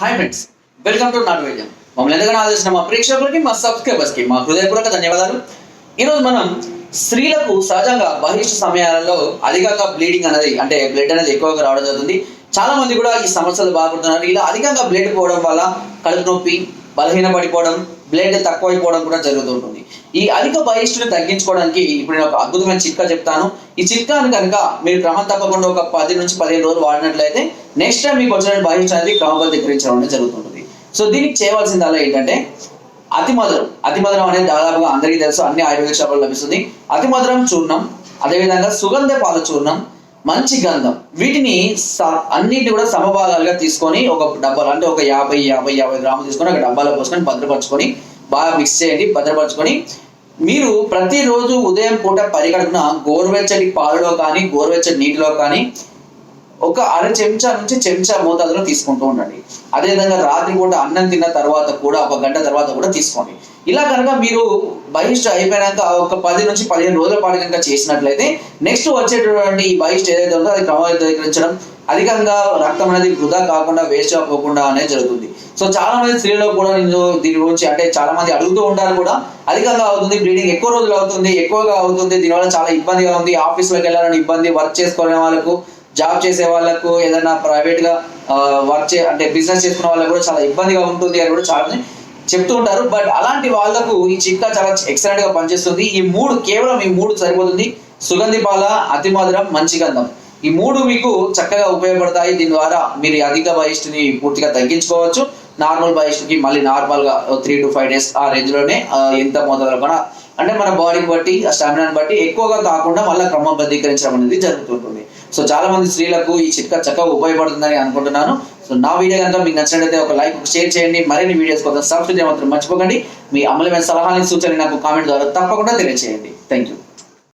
Hi friends welcome to నాట్ వైద్యం మమ్మల్ని ఎంతగానో ఆదర్శించిన మా ప్రేక్షకులకి మా సబ్స్క్రైబర్స్కి మా హృదయపూర్వక ధన్యవాదాలు. ఈరోజు మనం స్త్రీలకు సహజంగా బహిష్ట సమయాలలో అధికంగా బ్లీడింగ్ అనేది అంటే బ్లడ్ అనేది ఎక్కువగా రావడం జరుగుతుంది. చాలా మంది కూడా ఈ సమస్యలు బాధపడుతున్నారు ఇలా అధికంగా బ్లడ్ పోవడం వల్ల కడుపు నొప్పి బలహీనపడిపోవడం బ్లడ్ తక్కువైపోవడం కూడా జరుగుతుంటుంది. ఈ అధిక బహిష్టుని తగ్గించుకోవడానికి ఇప్పుడు నేను ఒక అద్భుతమైన చిట్కా చెప్తాను. ఈ చిట్కాను కనుక మీరు క్రమం తప్పకుండా ఒక పది నుంచి పదిహేను రోజులు వాడినట్లయితే నెక్స్ట్ టైం మీకు వచ్చిన బహిష్టు అనేది క్రమబద్ధీకరించడం అనేది జరుగుతుంటుంది. సో దీనికి చేయవలసిందల్లా ఏంటంటే అతి మధురం. అతి మధురం అనేది దాదాపుగా అందరికీ తెలుసు. అన్ని ఆయుర్వేద షాపుల్లో లభిస్తుంది. అతి మధురం చూర్ణం అదేవిధంగా సుగంధ పాల చూర్ణం మంచి గంధం. వీటిని స- అన్నిటిని కూడా సమభాగాలుగా తీసుకొని ఒక డబ్బాలు అంటే ఒక యాభై యాభై యాభై గ్రాములు తీసుకొని ఒక డబ్బాలో పోసుకొని భద్రపరచుకొని బాగా మిక్స్ చేయండి భద్రపరచుకొని మీరు ప్రతిరోజు ఉదయం పూట పరిగడుపున గోరువెచ్చటి పాలలో కానీ గోరువెచ్చటి నీటిలో కానీ ఒక అర చెంచా నుంచి చెంచా మోతాదులో తీసుకుంటూ ఉండండి. అదేవిధంగా రాత్రి పూట అన్నం తిన్న తర్వాత కూడా ఒక గంట తర్వాత కూడా తీసుకోండి. ఇలా కనుక మీరు బహిష్ట అయిపోయాక ఒక పది నుంచి పదిహేను రోజుల పాటు కనుక చేసినట్లయితే నెక్స్ట్ వచ్చేటటువంటి ఈ బహిష్ట ఏదైతే ఉందో అది క్రమబద్ధీకరించడం అధికంగా రక్తం అనేది వృధా కాకుండా వేస్ట్ అవ్వకుండా అనేది జరుగుతుంది. సో చాలా మంది స్త్రీలో కూడా నేను దీని గురించి అంటే చాలా మంది అడుగుతూ ఉంటారు కూడా అధికంగా అవుతుంది బ్లీడింగ్ ఎక్కువ రోజులు అవుతుంది ఎక్కువగా అవుతుంది దీనివల్ల చాలా ఇబ్బందిగా ఉంది ఆఫీస్లోకి వెళ్ళాలని ఇబ్బంది వర్క్ చేసుకునే వాళ్ళకు జాబ్ చేసే వాళ్ళకు ఏదైనా ప్రైవేట్గా వర్క్ చే అంటే బిజినెస్ చేసుకునే వాళ్ళకు కూడా చాలా ఇబ్బందిగా ఉంటుంది అని కూడా చాలా చెప్తూ ఉంటారు. బట్ అలాంటి వాళ్ళకు ఈ చిట్కా చాలా ఎక్సలెంట్గా పనిచేస్తుంది. ఈ మూడు కేవలం ఈ మూడు సరిపోతుంది. సుగంధి పాల అతి మధురం మంచి గంధం. ఈ మూడు మీకు చక్కగా ఉపయోగపడతాయి. దీని ద్వారా మీరు అధిక బహిష్టుని పూర్తిగా తగ్గించుకోవచ్చు. నార్మల్ బహిష్టుకి మళ్ళీ నార్మల్గా త్రీ టు ఫైవ్ డేస్ ఆ రేంజ్లోనే ఎంత మోతాదులో కూడా అంటే మన బాడీని బట్టి ఆ స్టామినాని బట్టి ఎక్కువగా కాకుండా మళ్ళీ క్రమబద్ధీకరించడం అనేది జరుగుతుంటుంది. సో చాలా మంది స్త్రీలకు ఈ చిట్కా చక్కగా ఉపయోగపడుతుందని అనుకుంటున్నాను. సో నా వీడియో కనుక మీకు నచ్చినట్లయితే ఒక లైక్ షేర్ చేయండి. మరిన్ని వీడియోస్ కోసం సబ్స్క్రైబ్ చేయమని మాత్రం మర్చిపోకండి. మీ అమలమైన సలహాలని సూచనలు నాకు కామెంట్ ద్వారా తప్పకుండా తెలియజేయండి థ్యాంక్ యూ